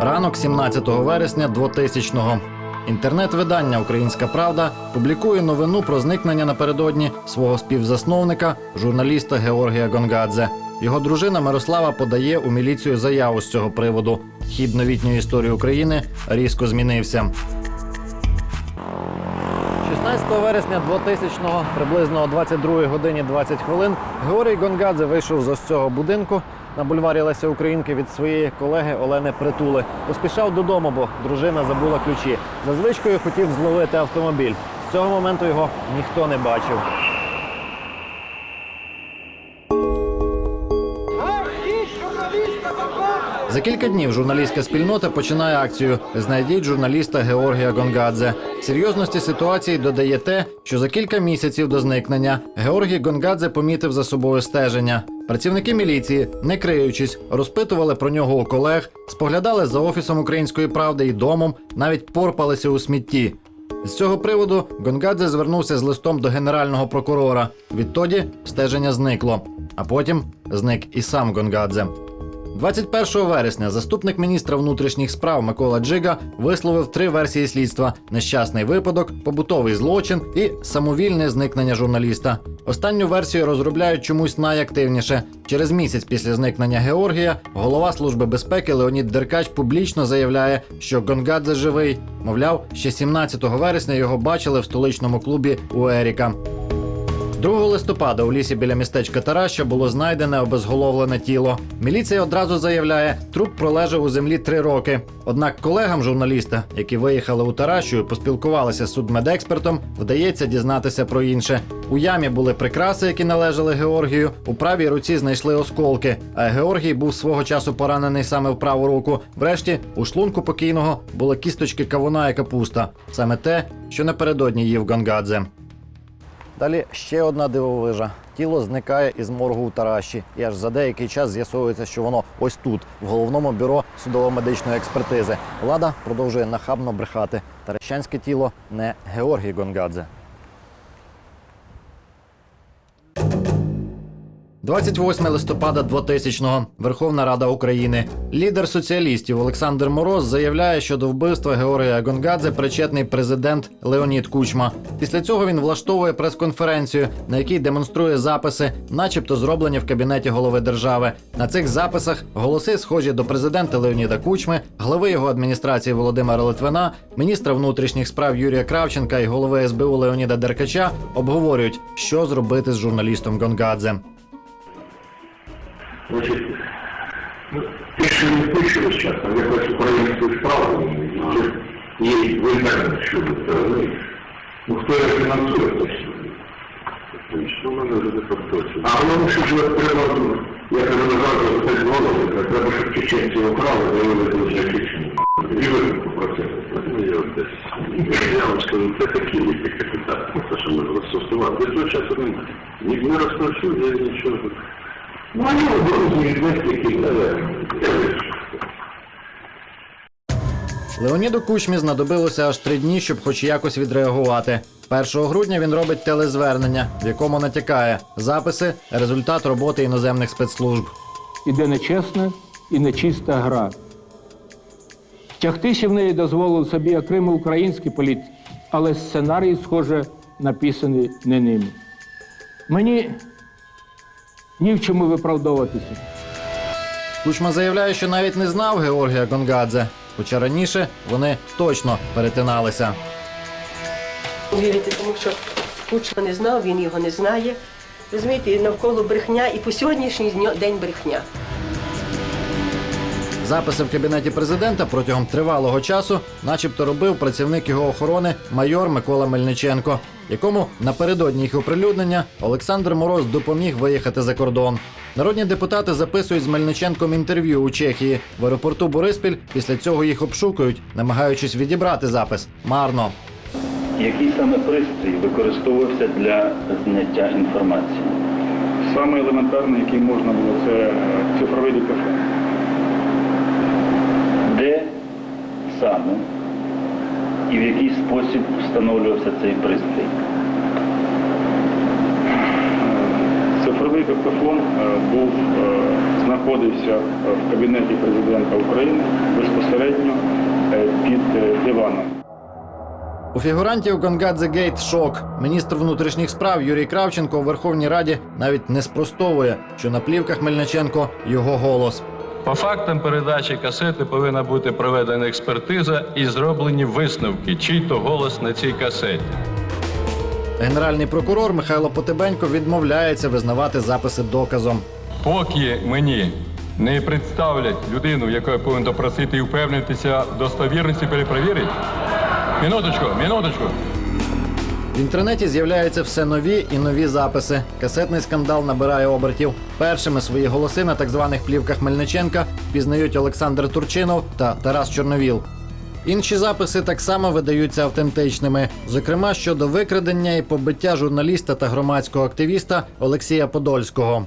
Ранок 17 вересня 2000-го. Інтернет-видання Українська Правда публікує новину про зникнення напередодні свого співзасновника, журналіста Георгія Гонгадзе. Його дружина Мирослава подає у міліцію заяву з цього приводу. Хід новітньої історії України різко змінився. 16 вересня 2000-го, приблизно о 22 годині 20 хвилин, Георгій Гонгадзе вийшов з ось цього будинку на бульварі Леся Українки від своєї колеги Олени Притули. Поспішав додому, бо дружина забула ключі. За звичкою хотів зловити автомобіль. З цього моменту його ніхто не бачив. За кілька днів журналістська спільнота починає акцію Знайдіть журналіста Георгія Гонгадзе. Серйозності ситуації додає те, що за кілька місяців до зникнення Георгій Гонгадзе помітив за собою стеження. Працівники міліції, не криючись, розпитували про нього у колег, споглядали за офісом української правди і домом, навіть порпалися у смітті. З цього приводу Гонгадзе звернувся з листом до генерального прокурора. Відтоді стеження зникло, а потім зник і сам Гонгадзе. 21 вересня заступник міністра внутрішніх справ Микола Джига висловив три версії слідства: нещасний випадок, побутовий злочин і самовільне зникнення журналіста. Останню версію розробляють чомусь найактивніше. Через місяць після зникнення Георгія голова служби безпеки Леонід Деркач публічно заявляє, що Гонгадзе живий. Мовляв, ще 17 вересня його бачили в столичному клубі у Еріка. 2 листопада у лісі біля містечка Тараща було знайдене обезголовлене тіло. Міліція одразу заявляє, труп пролежав у землі три роки. Однак колегам журналіста, які виїхали у Таращу і поспілкувалися з судмедекспертом, вдається дізнатися про інше. У ямі були прикраси, які належали Георгію. У правій руці знайшли осколки. А Георгій був свого часу поранений саме в праву руку. Врешті у шлунку покійного були кісточки кавуна і капуста. Саме те, що напередодні їв Гонгадзе. Далі ще одна дивовижа. Тіло зникає із моргу у Тараші, і аж за деякий час з'ясовується, що воно ось тут, в головному бюро судово-медичної експертизи. Влада продовжує нахабно брехати. Таращанське тіло не Георгій Гонгадзе. 28 листопада 2000-го. Верховна Рада України. Лідер соціалістів Олександр Мороз заявляє, що до вбивства Георгія Гонгадзе причетний президент Леонід Кучма. Після цього він влаштовує прес-конференцію, на якій демонструє записи, начебто зроблені в кабінеті голови держави. На цих записах голоси схожі до президента Леоніда Кучми, глави його адміністрації Володимира Литвина, міністра внутрішніх справ Юрія Кравченка і голови СБУ Леоніда Деркача обговорюють, що зробити з журналістом Гонгадзе. Значить, ну, те, що не пишемо зараз, там якось українською справою, є в інтернет щодо цього. ну, Ну, хто його фінансує, точно. Що в мене вже не точно. А воно що ж треба, ну, я кажу, назад, це голови, треба, щоб чеченці украли, заявили дуже Чечні. І виникнув процес. Ну, я. Я вам скажу, це такі ліки капітал. Ну, те, що ми розсосувати. До цього часу. Ні, не розповсюджує нічого. Ну, я розумію, які, які, Леоніду Кучмі знадобилося аж три дні, щоб хоч якось відреагувати. 1 грудня він робить телезвернення, в якому натякає записи, результат роботи іноземних спецслужб. іде нечесна і нечиста гра. Тягтися в неї дозволив собі окремий український політик, але сценарій, схоже, написаний не ними. Мені ні в чому виправдовуватися. Кучма заявляє, що навіть не знав Георгія Гонгадзе, хоча раніше вони точно перетиналися. Вірити, тому що Кучма не знав, він його не знає. Розумієте, навколо брехня, і по сьогоднішній день брехня. Записи в кабінеті президента протягом тривалого часу, начебто, робив працівник його охорони майор Микола Мельниченко, якому напередодні їх оприлюднення Олександр Мороз допоміг виїхати за кордон. Народні депутати записують з Мельниченком інтерв'ю у Чехії. В аеропорту Бориспіль після цього їх обшукують, намагаючись відібрати запис. Марно. Який саме пристрій використовувався для зняття інформації? Саме елементарний, який можна було, це е, цифровий диктофон. Де саме і в який спосіб встановлювався цей пристрій? Цифровий диктофон е, був е, знаходився в кабінеті президента України безпосередньо е, під е, диваном. У фігурантів Гонгадзе Гейт шок. Міністр внутрішніх справ Юрій Кравченко у Верховній Раді навіть не спростовує, що на плівках Мельниченко його голос. По фактам передачі касети повинна бути проведена експертиза і зроблені висновки, чий то голос на цій касеті. Генеральний прокурор Михайло Потебенько відмовляється визнавати записи доказом. Поки мені не представлять людину, яка я повинен допросити і впевнитися в достовірності перепровірить. Минуточку, минуточку. В інтернеті з'являються все нові і нові записи. Касетний скандал набирає обертів. Першими свої голоси на так званих плівках Мельниченка пізнають Олександр Турчинов та Тарас Чорновіл. Інші записи так само видаються автентичними, зокрема щодо викрадення і побиття журналіста та громадського активіста Олексія Подольського.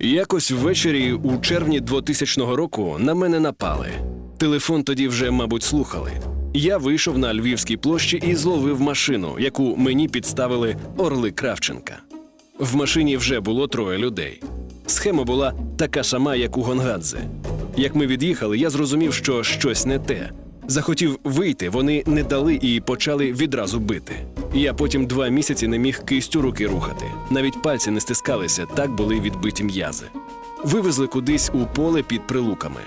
Якось ввечері у червні 2000 року на мене напали. Телефон тоді вже, мабуть, слухали. Я вийшов на Львівській площі і зловив машину, яку мені підставили орли Кравченка. В машині вже було троє людей. Схема була така сама, як у Гонгадзе. Як ми від'їхали, я зрозумів, що щось не те. Захотів вийти, вони не дали і почали відразу бити. Я потім два місяці не міг кистю руки рухати. Навіть пальці не стискалися, так були відбиті м'язи. Вивезли кудись у поле під прилуками.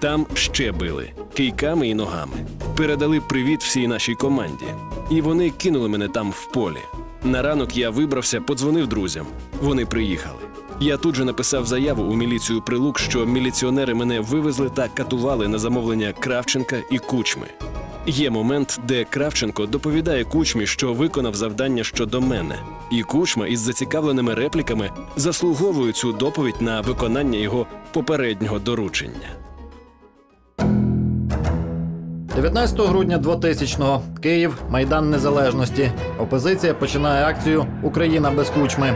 Там ще били кийками і ногами. Передали привіт всій нашій команді. І вони кинули мене там в полі. На ранок я вибрався, подзвонив друзям. Вони приїхали. Я тут же написав заяву у міліцію прилук, що міліціонери мене вивезли та катували на замовлення Кравченка і Кучми. Є момент, де Кравченко доповідає Кучмі, що виконав завдання щодо мене, і Кучма із зацікавленими репліками заслуговує цю доповідь на виконання його попереднього доручення. 19 грудня 2000-го. Київ, Майдан Незалежності. Опозиція починає акцію Україна без кучми.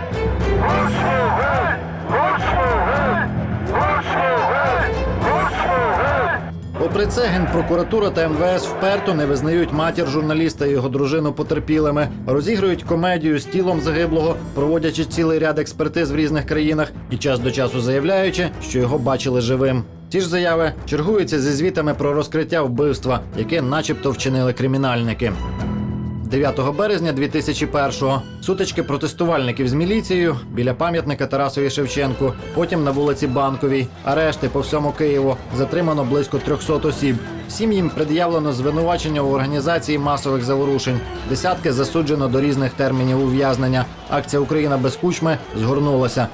Попри це, генпрокуратура та МВС вперто не визнають матір журналіста і його дружину потерпілими, розігрують комедію з тілом загиблого, проводячи цілий ряд експертиз в різних країнах і час до часу заявляючи, що його бачили живим. Ті ж заяви чергуються зі звітами про розкриття вбивства, яке, начебто, вчинили кримінальники. 9 березня 2001-го сутички протестувальників з міліцією біля пам'ятника Тарасові Шевченку, потім на вулиці Банковій, арешти по всьому Києву, затримано близько 300 осіб. Всім їм пред'явлено звинувачення у організації масових заворушень. Десятки засуджено до різних термінів ув'язнення. Акція Україна без кучми згорнулася.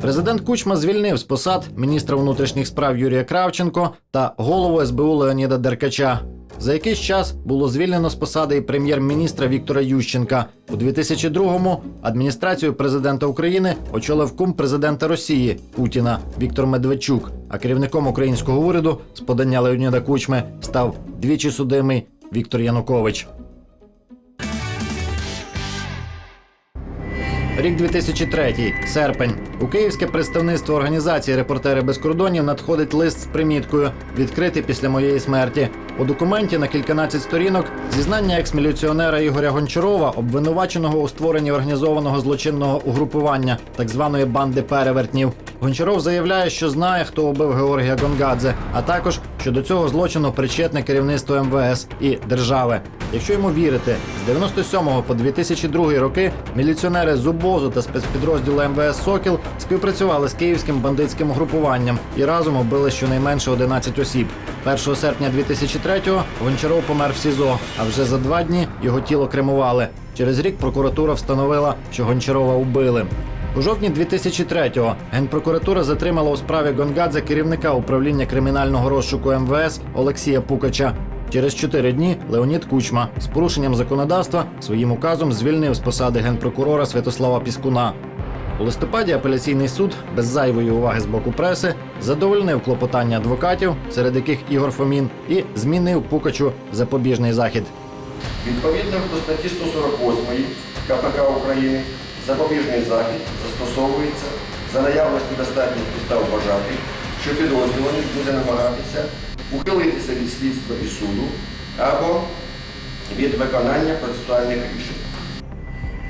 Президент Кучма звільнив з посад міністра внутрішніх справ Юрія Кравченко та голову СБУ Леоніда Деркача. За якийсь час було звільнено з посади і прем'єр-міністра Віктора Ющенка. У 2002-му адміністрацію президента України очолив кум президента Росії Путіна Віктор Медведчук. А керівником українського уряду з подання Леоніда Кучми став двічі судимий Віктор Янукович. Рік 2003, серпень. У київське представництво організації Репортери без кордонів надходить лист з приміткою відкритий після моєї смерті. У документі на кільканадцять сторінок зізнання екс-міліціонера Ігоря Гончарова, обвинуваченого у створенні організованого злочинного угрупування так званої банди перевертнів. Гончаров заявляє, що знає, хто убив Георгія Гонгадзе, а також що до цього злочину причетне керівництво МВС і держави. Якщо йому вірити, з 97 по 2002 роки міліціонери з УБОЗу та спецпідрозділу МВС Сокіл співпрацювали з київським бандитським угрупуванням і разом убили щонайменше 11 осіб. 1 серпня 2003-го Гончаров помер в СІЗО, а вже за два дні його тіло кремували. Через рік прокуратура встановила, що Гончарова убили. У жовтні 2003-го генпрокуратура затримала у справі Гонгадзе керівника управління кримінального розшуку МВС Олексія Пукача. Через чотири дні Леонід Кучма з порушенням законодавства своїм указом звільнив з посади генпрокурора Святослава Піскуна. У листопаді апеляційний суд без зайвої уваги з боку преси задовольнив клопотання адвокатів, серед яких Ігор Фомін, і змінив Пукачу запобіжний захід. Відповідно до статті 148 КПК України запобіжний захід застосовується за наявності достатніх підстав вважати, що підозрюваний буде намагатися ухилитися від слідства і суду або від виконання процесуальних рішень.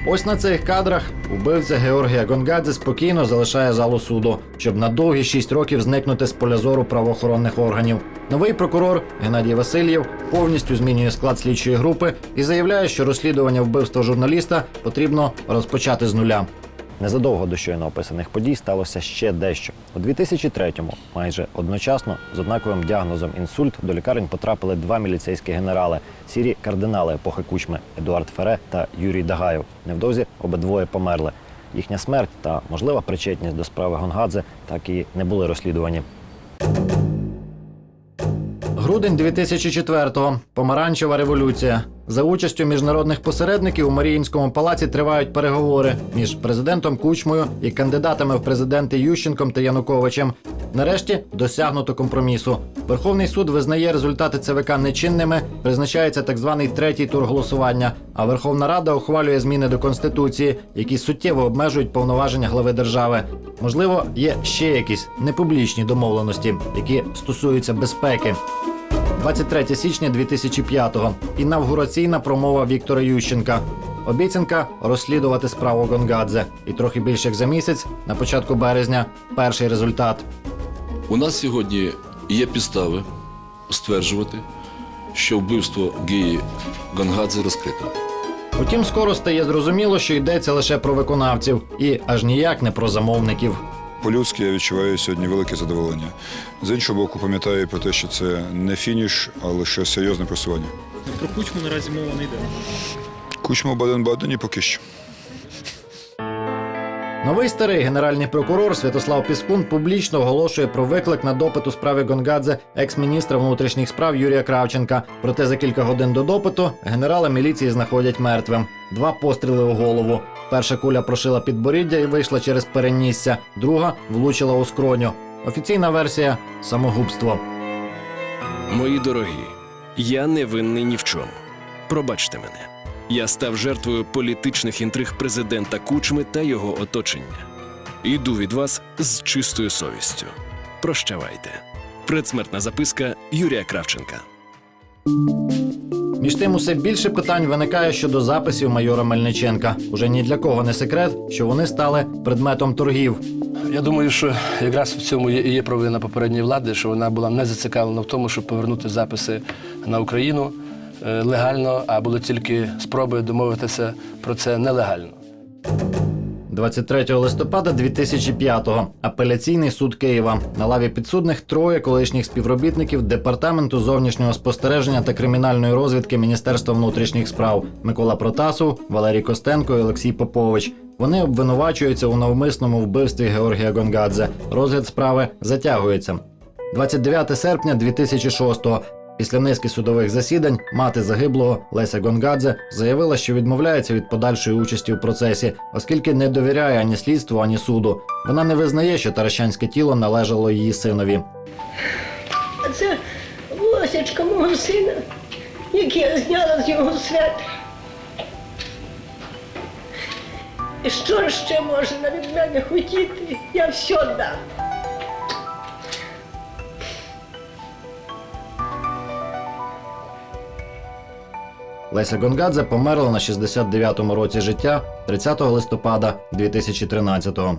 Ось на цих кадрах убивця Георгія Гонгадзе спокійно залишає залу суду, щоб на довгі шість років зникнути з поля зору правоохоронних органів. Новий прокурор Геннадій Васильєв повністю змінює склад слідчої групи і заявляє, що розслідування вбивства журналіста потрібно розпочати з нуля. Незадовго до щойно описаних подій сталося ще дещо. У 2003-му, майже одночасно, з однаковим діагнозом інсульт до лікарень потрапили два міліцейські генерали, сірі кардинали епохи кучми Едуард Фере та Юрій Дагаєв. Невдовзі обидвоє померли. Їхня смерть та можлива причетність до справи Гонгадзе так і не були розслідувані. Грудень 2004-го. Помаранчева революція. За участю міжнародних посередників у Маріїнському палаці тривають переговори між президентом Кучмою і кандидатами в президенти Ющенком та Януковичем. Нарешті досягнуто компромісу. Верховний суд визнає результати ЦВК нечинними, призначається так званий третій тур голосування. А Верховна Рада ухвалює зміни до конституції, які суттєво обмежують повноваження глави держави. Можливо, є ще якісь непублічні домовленості, які стосуються безпеки. 23 січня 2005-го. Інавгураційна промова Віктора Ющенка. Обіцянка розслідувати справу Гонгадзе. І трохи більше як за місяць, на початку березня, перший результат. У нас сьогодні є підстави стверджувати, що вбивство Гії Гонгадзе розкрито. Утім, скоро стає зрозуміло, що йдеться лише про виконавців і аж ніяк не про замовників. По-людськи я відчуваю сьогодні велике задоволення. З іншого боку, пам'ятаю про те, що це не фініш, а лише серйозне просування. Про кучму наразі мова не йде. Кучма в Баден-Бадені поки що. Новий старий генеральний прокурор Святослав Піскун публічно оголошує про виклик на допит у справі Гонгадзе екс-міністра внутрішніх справ Юрія Кравченка. Проте за кілька годин до допиту генерала міліції знаходять мертвим. Два постріли у голову. Перша куля прошила підборіддя і вийшла через перенісся, друга влучила у скроню. Офіційна версія самогубство. Мої дорогі, я не винний ні в чому. Пробачте мене. Я став жертвою політичних інтриг президента Кучми та його оточення. Іду від вас з чистою совістю. Прощавайте. Предсмертна записка Юрія Кравченка. Між тим, усе більше питань виникає щодо записів майора Мельниченка. Уже ні для кого не секрет, що вони стали предметом торгів. Я думаю, що якраз в цьому і є провина попередньої влади, що вона була не зацікавлена в тому, щоб повернути записи на Україну е, легально, а були тільки спроби домовитися про це нелегально. 23 листопада 2005-го. Апеляційний суд Києва. На лаві підсудних троє колишніх співробітників Департаменту зовнішнього спостереження та кримінальної розвідки Міністерства внутрішніх справ Микола Протасов, Валерій Костенко і Олексій Попович. Вони обвинувачуються у навмисному вбивстві Георгія Гонгадзе. Розгляд справи затягується. 29 серпня 2006-го. Після низки судових засідань мати загиблого Леся Гонгадзе заявила, що відмовляється від подальшої участі у процесі, оскільки не довіряє ані слідству, ані суду. Вона не визнає, що таращанське тіло належало її синові. А це волосячка мого сина, яке я зняла з його свят. І що ще можна від мене хотіти? Я все дам. Леся Гонгадзе померла на 69-му році життя 30 листопада 2013-го.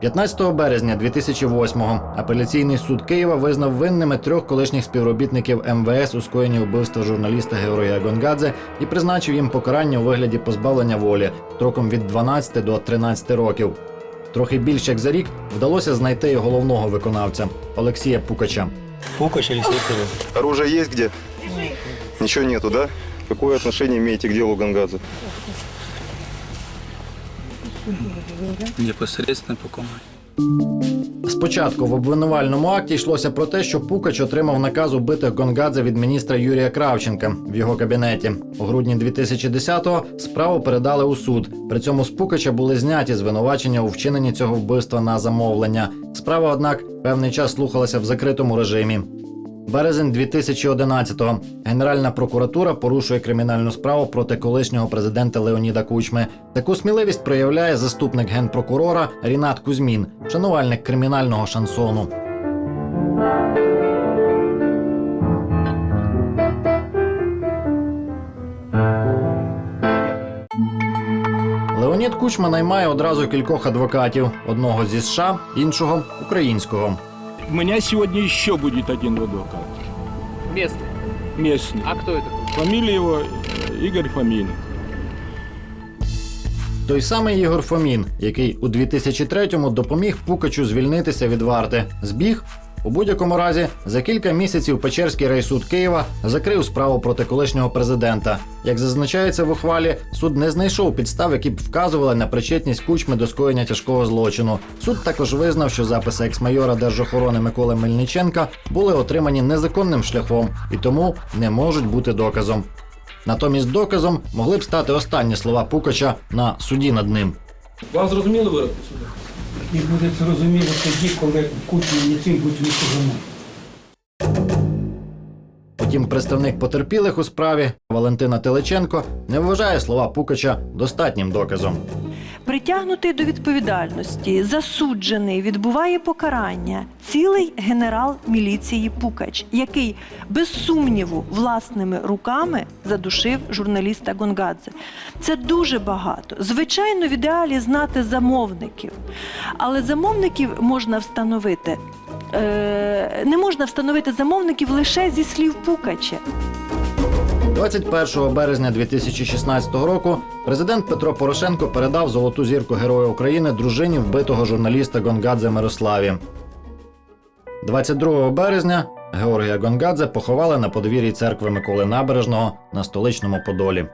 15 березня 2008-го апеляційний суд Києва визнав винними трьох колишніх співробітників МВС у скоєнні вбивства журналіста Георгія Гонгадзе і призначив їм покарання у вигляді позбавлення волі строком від 12 до 13 років. Трохи більше як за рік вдалося знайти і головного виконавця Олексія Пукача. Пукач Алексей Оружие есть где? Ничего нету, да? Какое отношение имеете к делу Гангадзе? Непосредственно по. Спочатку в обвинувальному акті йшлося про те, що Пукач отримав наказ убити Гонгадзе від міністра Юрія Кравченка в його кабінеті. У грудні 2010-го справу передали у суд. При цьому з Пукача були зняті звинувачення у вчиненні цього вбивства на замовлення. Справа, однак, певний час слухалася в закритому режимі. Березень 2011-го. Генеральна прокуратура порушує кримінальну справу проти колишнього президента Леоніда Кучми. Таку сміливість проявляє заступник генпрокурора Рінат Кузьмін, шанувальник кримінального шансону. Леонід Кучма наймає одразу кількох адвокатів: одного зі США, іншого українського. У меня сегодня еще будет один адвокат. Местный. Местный. А кто это? Фамилия его э, Игорь Фомин. Той самий Ігор Фомін, який у 2003-му допоміг Пукачу звільнитися від варти. Збіг у будь-якому разі за кілька місяців Печерський райсуд Києва закрив справу проти колишнього президента. Як зазначається в ухвалі, суд не знайшов підстав, які б вказували на причетність кучми до скоєння тяжкого злочину. Суд також визнав, що записи екс-майора держохорони Миколи Мельниченка були отримані незаконним шляхом і тому не можуть бути доказом. Натомість доказом могли б стати останні слова Пукача на суді над ним. Вам зрозуміли вирок суду? І буде зрозуміло тоді, коли Путін цим відсуджено. Втім, представник потерпілих у справі Валентина Телеченко не вважає слова Пукача достатнім доказом. Притягнутий до відповідальності, засуджений, відбуває покарання цілий генерал міліції Пукач, який без сумніву власними руками задушив журналіста Гонгадзе. Це дуже багато. Звичайно, в ідеалі знати замовників, але замовників можна встановити. Е, Не можна встановити замовників лише зі слів Пукача. 21 березня 2016 року президент Петро Порошенко передав золоту зірку Героя України дружині вбитого журналіста Гонгадзе Мирославі. 22 березня Георгія Гонгадзе поховали на подвір'ї церкви Миколи Набережного на столичному Подолі.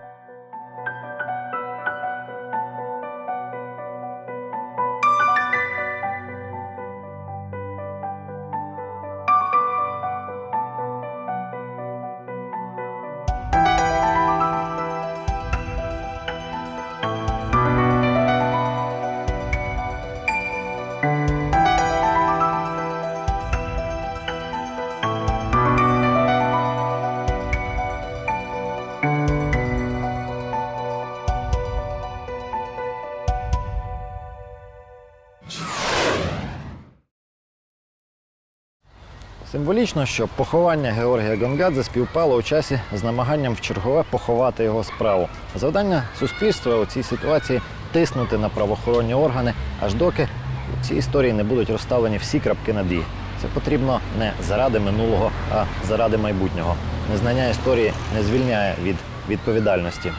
Символічно, що поховання Георгія Гонгадзе співпало у часі з намаганням вчергове поховати його справу. Завдання суспільства у цій ситуації тиснути на правоохоронні органи, аж доки у цій історії не будуть розставлені всі крапки над «і». Це потрібно не заради минулого, а заради майбутнього. Незнання історії не звільняє від відповідальності.